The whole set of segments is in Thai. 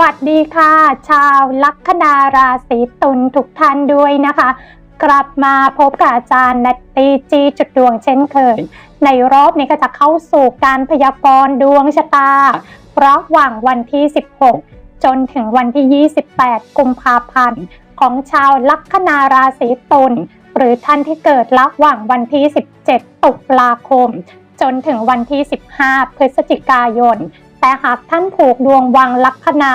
วัสดีค่ะ ชาวลัคนาราศีตุลทุกท่านด้วยนะคะ กลับมาพบกับอาจารย์นัตตีจีจุดดวงเช่นเคย ในรอบนี้ก็จะเข้าสู่การพยากรณ์ดวงชะตา ระหว่างวันที่ 16 จนถึงวันที่ 28 กุมภาพันธ์ ของชาวลัคนาราศีตุลหรือท่านที่เกิดระหว่างวันที่ 17 ตุลาคม จนถึงวันที่ 15 พฤศจิกายน แต่หากท่านผูกดวงวังลัคนา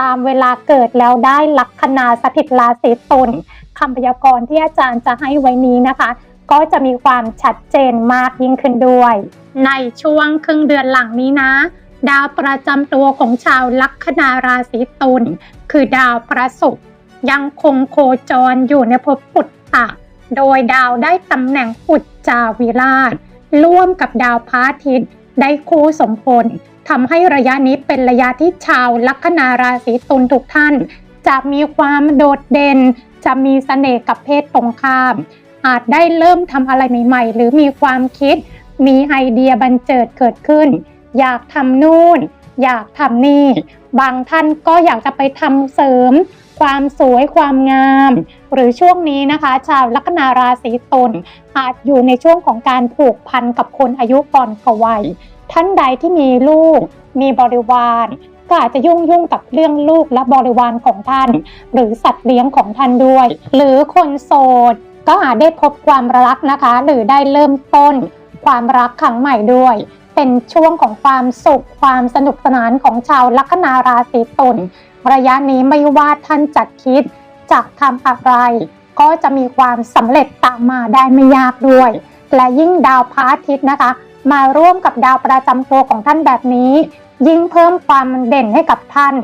ตามเวลาเกิดแล้วได้ลัคนาสถิตราศีตุลคำพยากรณ์ที่อาจารย์จะให้ไว้นี้นะคะ ก็จะมีความชัดเจนมากยิ่งขึ้นด้วย ในช่วงครึ่งเดือนหลังนี้นะ ดาวประจำตัวของชาวลัคนาราศีตุลคือดาวพระศุกร์ยังคงโคจรอยู่ในภพปุตตะ โดยดาวได้ตำแหน่งอุจจาวิราช ร่วมกับดาวพระอาทิตย์ได้คู่สมพล ทำให้ระยะนี้เป็นระยะที่ชาวลัคนาราศีตุลทุกท่าน จะมีความโดดเด่น จะมีเสน่ห์กับเพศตรงข้าม อาจได้เริ่มทำอะไรใหม่ๆ หรือมีความคิด มีไอเดียบันเจิดเกิดขึ้น อยากทำนู่น อยากทำนี่ บางท่านก็อยากจะไปทำเสริม ความสวยความงาม หรือช่วงนี้นะคะ ชาวลัคนาราศีตุลอาจอยู่ในช่วงของการผูกพันกับคนอายุก่อนกวัย ท่านใดที่มีลูก มีบริวารก็อาจจะยุ่งยุ่งกับเรื่องลูกและบริวารของท่าน หรือสัตว์เลี้ยงของท่านด้วย หรือคนโสดก็อาจได้พบความรักนะคะ หรือได้เริ่มต้นความรักครั้งใหม่ด้วย เป็นช่วงของความสุขความสนุกสนานของชาวลัคนาราศีตุลระยะนี้ไม่ว่าท่านจะคิดจะทำอะไร ก็จะมีความสำเร็จตามมาได้ไม่ยากด้วย และยิ่งดาวพระอาทิตย์นะคะ มาร่วมกับดาวประจำตัวของท่านแบบนี้ ยิ่งเพิ่มความเด่นให้กับท่าน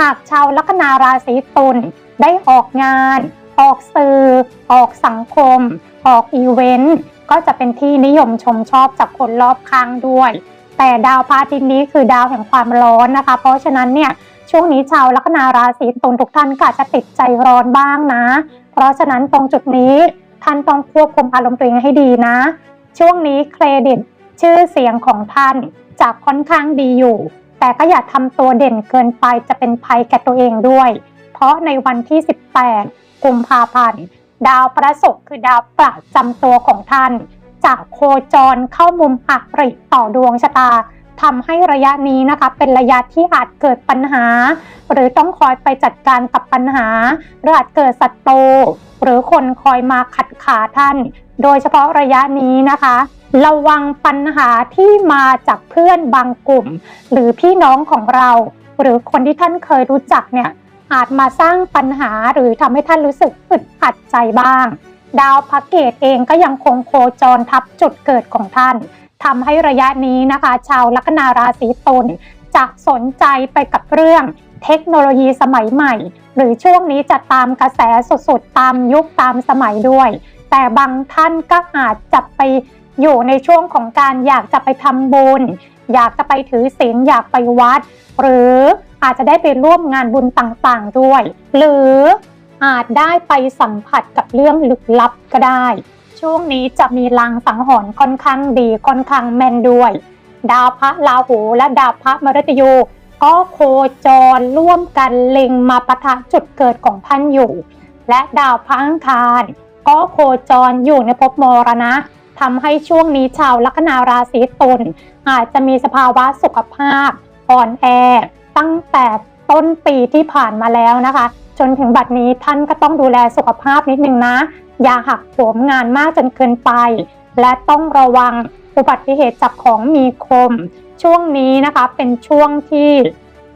หากชาวลัคนาราศีตุลได้ออกงาน ออกสื่อ ออกสังคม ออกอีเวนต์ก็จะเป็นที่นิยมชมชอบจากคนรอบข้างด้วย แต่ดาวพระอาทิตย์นี้คือดาวแห่งความร้อนนะคะ เพราะฉะนั้นเนี่ยช่วงนี้ชาวลัคนาราศีตุลทุกท่านก็อาจจะติดใจร้อนบ้างนะ เพราะฉะนั้นตรงจุดนี้ท่านต้องควบคุมอารมณ์ตัวเองให้ดีนะ ช่วงนี้เครดิต ชื่อเสียงของท่านจะค่อนข้างดีอยู่ แต่ก็อย่าทำตัวเด่นเกินไปจะเป็นภัยแก่ตัวเองด้วย เพราะในวันที่ 18 กุมภาพันธ์ ดาวพระศุกร์คือดาวประจำตัวของท่านจากโคจรเข้ามุมอักริต่อดวงชะตาทำให้ระยะนี้นะคะเป็นระยะที่อาจเกิดปัญหา หรือต้องคอยไปจัดการกับปัญหาหรืออาจเกิดศัตรูหรือคนคอยมาขัดขาท่าน โดยเฉพาะระยะนี้นะคะ ระวังปัญหาที่มาจากเพื่อนบางกลุ่ม หรือพี่น้องของเรา หรือคนที่ท่านเคยรู้จักเนี่ยอาจมาสร้างปัญหาหรือทำให้ท่านรู้สึกอึดอัดใจบ้าง ดาวพระเกตเองก็ยังคงโคจรทับจุดเกิดของท่านทำให้ระยะนี้นะคะ ชาวลัคนาราศีตุลจะสนใจไปกับเรื่องเทคโนโลยีสมัยใหม่ หรือช่วงนี้จะตามกระแสสุดๆ ตามยุคตามสมัยด้วย แต่บางท่านก็อาจจะไป อยู่ในช่วงของการอยากจะไปทำบุญ อยากจะไปถือศีลอยากไปวัด หรืออาจจะได้ไปร่วมงานบุญต่างๆด้วย หรืออาจได้ไปสัมผัสกับเรื่องลึกลับก็ได้ ช่วงนี้จะมีลางสังหรณ์ค่อนข้างดีค่อนข้างแม่นด้วย ดาวพระราหูและดาวพระมฤตยูก็โคจรร่วมกันเล็งมาปะทะจุดเกิดของท่านอยู่ และดาวพระอังคารก็โคจรอยู่ในภพมรณะ ทำให้ช่วงนี้ชาวลัคนาราศีตุลอาจจะมีสภาวะสุขภาพอ่อนแอ ตั้งแต่ต้นปีที่ผ่านมาแล้วนะคะ จนถึงบัดนี้ท่านก็ต้องดูแลสุขภาพนิดนึงนะ อย่าหักโหมงานมากจนเกินไป และต้องระวังอุบัติเหตุจากของมีคม ช่วงนี้นะคะเป็นช่วงที่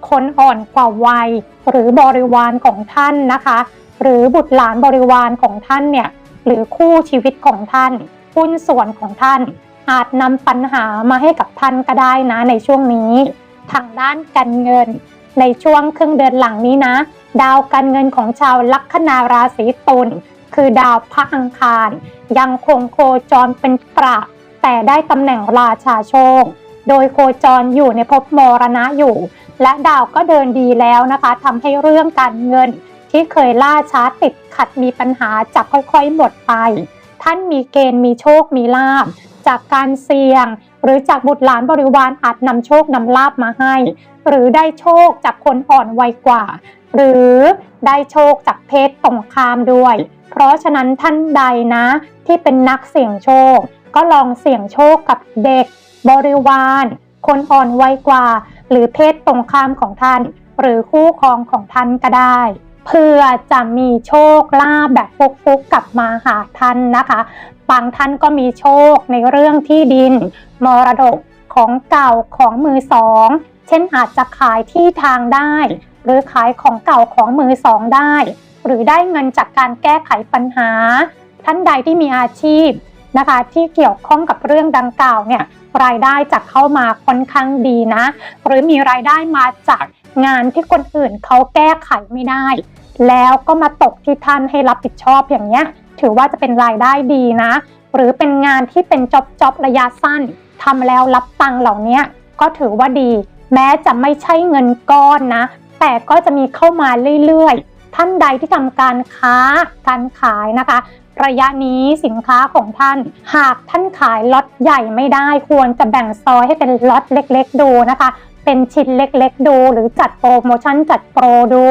คนอ่อนกว่าวัย หรือบริวารของท่านนะคะ หรือบุตรหลานบริวารของท่านเนี่ยหรือคู่ชีวิตของท่าน หุ้นส่วนของท่าน อาจนำปัญหามาให้กับท่านก็ได้นะในช่วงนี้ ทางด้านการเงิน ในช่วงครึ่งเดือนหลังนี้นะ ดาวการเงินของชาวลัคนาราศีตุลคือดาวพระอังคาร ยังคงโคจรเป็นประแต่ได้ตำแหน่งราชาโชค โดยโคจรอยู่ในภพมรณะอยู่ และดาวก็เดินดีแล้วนะคะทำให้เรื่องการเงินที่เคยล่าช้าติดขัดมีปัญหาจะค่อยๆหมดไป ท่านมีเกณฑ์มีโชคมีลาภจากการเสี่ยง หรือจากบุตรหลานบริวารอาจนำโชคนำลาบมาให้ หรือได้โชคจากคนอ่อนวัยกว่า หรือได้โชคจากเพศตรงข้ามด้วย เพราะฉะนั้นท่านใดนะที่เป็นนักเสี่ยงโชค ก็ลองเสี่ยงโชคกับเด็ก บริวาร คนอ่อนวัยกว่า หรือเพศตรงข้ามของท่าน หรือคู่ครองของท่านก็ได้ เพื่อจะมีโชคลาภแบบฟุกๆกลับมาหาท่านนะคะบางท่านก็มีโชคในเรื่องที่ดิน มรดกของเก่าของมือสอง เช่นอาจจะขายที่ทางได้ หรือขายของเก่าของมือสองได้ หรือได้เงินจากการแก้ไขปัญหา ท่านใดที่มีอาชีพนะคะที่เกี่ยวข้องกับเรื่องดังกล่าวเนี่ยรายได้จะเข้ามาค่อนข้างดีนะ หรือมีรายได้มาจาก งานที่คนอื่นเขาแก้ไขไม่ได้ แล้วก็มาตกที่ท่านให้รับผิดชอบอย่างเนี้ย ถือว่าจะเป็นรายได้ดีนะ หรือเป็นงานที่เป็นจ็อบจ็อบระยะสั้นทำแล้วรับตังเหล่านี้ก็ถือว่าดี แม้จะไม่ใช่เงินก้อนนะ แต่ก็จะมีเข้ามาเรื่อยๆ ท่านใดที่ทำการค้าการขายนะคะระยะนี้สินค้าของท่าน หากท่านขายล็อตใหญ่ไม่ได้ควรจะแบ่งซอยให้เป็นล็อตเล็ก ๆ ดูนะคะ เป็นชิ้นเล็กๆดู หรือจัดโปรโมชั่นจัดโปรดู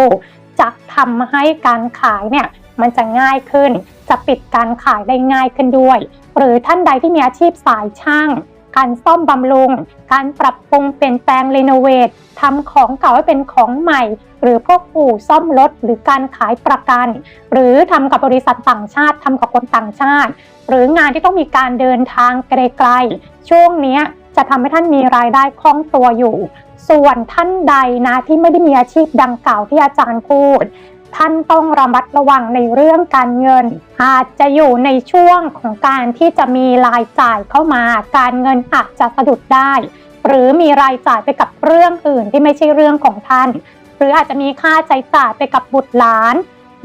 จะทำให้การขายเนี่ยมันจะง่ายขึ้น จะปิดการขายได้ง่ายขึ้นด้วย หรือท่านใดที่มีอาชีพสายช่าง การซ่อมบำรุง การปรับปรุงเปลี่ยนแปลงรีโนเวททำของเก่าให้เป็นของใหม่ หรือพวกอู่ซ่อมรถหรือการขายประกัน หรือทำกับบริษัทต่างชาติทำกับคนต่างชาติ หรืองานที่ต้องมีการเดินทางไกลๆช่วงนี้จะทำให้ท่านมีรายได้คล่องตัวอยู่ ส่วนท่านใดนะที่ไม่ได้มีอาชีพดังกล่าวที่อาจารย์พูด ท่านต้องระมัดระวังในเรื่องการเงิน อาจจะอยู่ในช่วงของการที่จะมีรายจ่ายเข้ามา การเงินอาจจะสะดุดได้ หรือมีรายจ่ายไปกับเรื่องอื่นที่ไม่ใช่เรื่องของท่าน หรืออาจจะมีค่าใช้จ่ายไปกับบุตรหลาน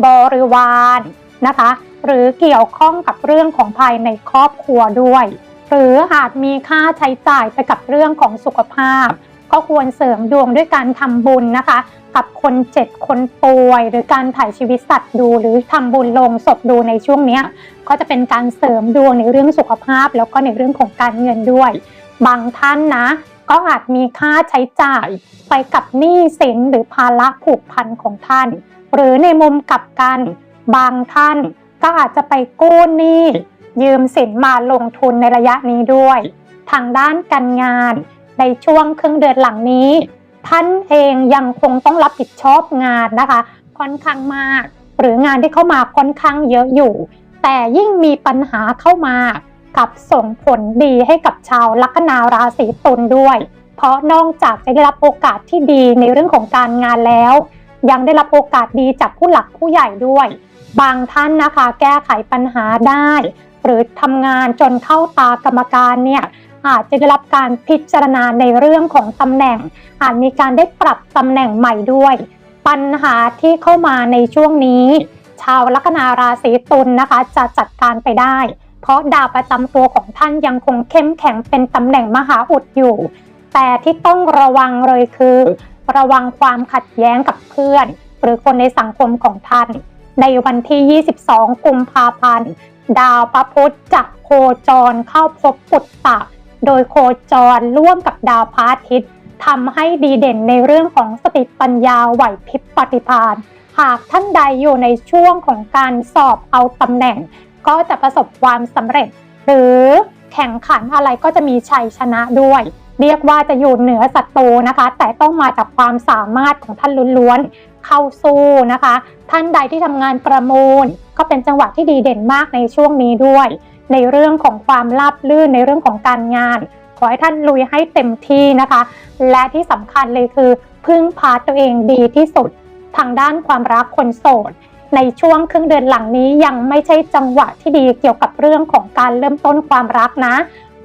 บริวารนะคะ หรือเกี่ยวข้องกับเรื่องของภายในครอบครัวด้วย หรืออาจมีค่าใช้จ่ายไปกับเรื่องของสุขภาพ ก็ควรเสริมดวงด้วยการทำบุญนะคะ กับคนเจ็บคนป่วย หรือการถ่ายชีวิตสัตว์ดู หรือทำบุญลงศพดูในช่วงเนี้ก็จะเป็นการเสริมดวงในเรื่องสุขภาพ แล้วก็ในเรื่องของการเงินด้วย บางท่านนะ ก็อาจมีค่าใช้จ่ายไปกับหนี้สินหรือภาระผูกพันของท่าน หรือในมุมกลับกันบางท่านก็อาจจะไปกู้หนี้ยืมสินมาลงทุนในระยะนี้ด้วย ทางด้านการงาน ในช่วงครึ่งเดือนหลังนี้ ท่านเองยังคงต้องรับผิดชอบงานนะคะ ค่อนข้างมาก หรืองานที่เข้ามาค่อนข้างเยอะอยู่ แต่ยิ่งมีปัญหาเข้ามากับส่งผลดีให้กับชาวลัคนาราศีตุลด้วย เพราะนอกจากจะได้รับโอกาสที่ดีในเรื่องของการงานแล้ว ยังได้รับโอกาสดีจากผู้หลักผู้ใหญ่ด้วย บางท่านนะคะแก้ไขปัญหาได้ หรือทำงานจนเข้าตากรรมการเนี่ย อาจจะได้รับการพิจารณาในเรื่องของตำแหน่ง อาจมีการได้ปรับตำแหน่งใหม่ด้วย ปัญหาที่เข้ามาในช่วงนี้ ชาวลัคนาราศีตุลนะคะ จะจัดการไปได้ เพราะดาวประจำตัวของท่านยังคงเข้มแข็งเป็นตำแหน่งมหาอุดอยู่ แต่ที่ต้องระวังเลยคือ ระวังความขัดแย้งกับเพื่อน หรือคนในสังคมของท่าน ในวันที่ 22 กุมภาพันธ์ดาวพระพุธจะโคจรเข้าพบปุตตะ โดยโคจรร่วมกับดาวพระอาทิตย์ทำให้ดีเด่นในเรื่องของสติปัญญาไหวพริบปฏิภาณหากท่านใดอยู่ในช่วงของการสอบเอาตำแหน่ง ก็จะประสบความสำเร็จ หรือแข่งขันอะไรก็จะมีชัยชนะด้วย เรียกว่าจะอยู่เหนือศัตรูนะคะ แต่ต้องมาจากความสามารถของท่านล้วนๆเข้าสู้นะคะ ท่านใดที่ทำงานประมูล ก็เป็นจังหวะที่ดีเด่นมากในช่วงนี้ด้วย ในเรื่องของความราบลื่นในเรื่องของการงาน ขอให้ท่านลุยให้เต็มที่นะคะ และที่สำคัญเลยคือ พึ่งพาตัวเองดีที่สุดทางด้านความรักคนโสด ในช่วงครึ่งเดือนหลังนี้ยังไม่ใช่จังหวะที่ดีเกี่ยวกับเรื่องของการเริ่มต้นความรักนะ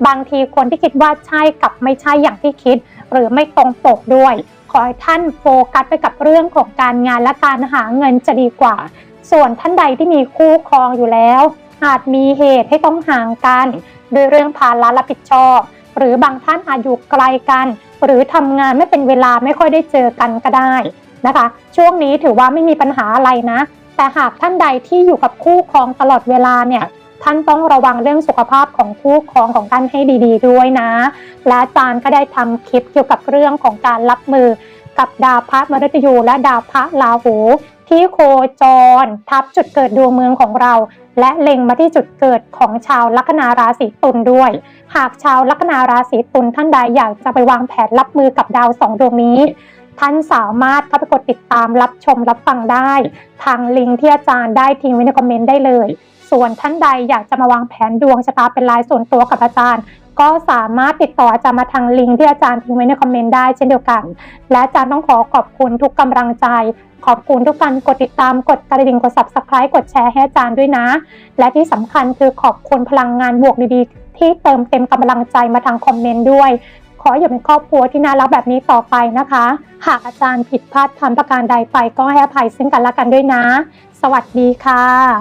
บางทีคนที่คิดว่าใช่กับไม่ใช่อย่างที่คิด หรือไม่ตรงปกด้วย ขอให้ท่านโฟกัสไปกับเรื่องของการงานและการหาเงินจะดีกว่า ส่วนท่านใดที่มีคู่ครองอยู่แล้ว อาจมีเหตุให้ต้องห่างกันด้วยเรื่องภาระรับผิดชอบ หรือบางท่านอาจอยู่ไกลกัน หรือทำงานไม่เป็นเวลาไม่ค่อยได้เจอกันก็ได้นะคะ ช่วงนี้ถือว่าไม่มีปัญหาอะไรนะ แต่หากท่านใดที่อยู่กับคู่ครองตลอดเวลาเนี่ยท่านต้องระวังเรื่องสุขภาพของคู่ครองของท่านให้ดี ๆ ด้วยนะ และอาจารย์ก็ได้ทำคลิปเกี่ยวกับเรื่องของการรับมือกับดาวพระมฤตยูและดาวพระราหู ที่โคจร ทับจุดเกิดดวงเมืองของเรา และเล็งมาที่จุดเกิดของชาวลัคนาราศีตุลด้วย หากชาวลัคนาราศีตุลท่านใดอยากจะไปวางแผนรับมือกับดาวสองดวงนี้ ท่านสามารถเข้าไปกดติดตามรับชมรับฟังได้ ทางลิงก์ที่อาจารย์ได้ทิ้งไว้ในคอมเมนต์ได้เลย ส่วนท่านใดอยากจะมาวางแผนดวงชะตาเป็นรายส่วนตัวกับอาจารย์ ก็สามารถติดต่ออาจารย์มาทางลิงก์ที่อาจารย์ทิ้งไว้ในคอมเมนต์ได้เช่นเดียวกัน และอาจารย์ต้องขอขอบคุณทุกกำลังใจ ขอบคุณทุกการกดติดตามกดกระดิ่งกด subscribe กดแชร์ให้อาจารย์ด้วยนะ และที่สำคัญคือขอบคุณพลังงานบวกดีๆ ที่เติมเต็มกำลังใจมาทางคอมเมนต์ด้วย ขออยู่เป็นครอบครัวที่น่ารักแบบนี้ต่อไปนะคะ หากอาจารย์ผิดพลาดทำประการใดไปก็ให้อภัยซึ่งกันและกันด้วยนะ สวัสดีค่ะ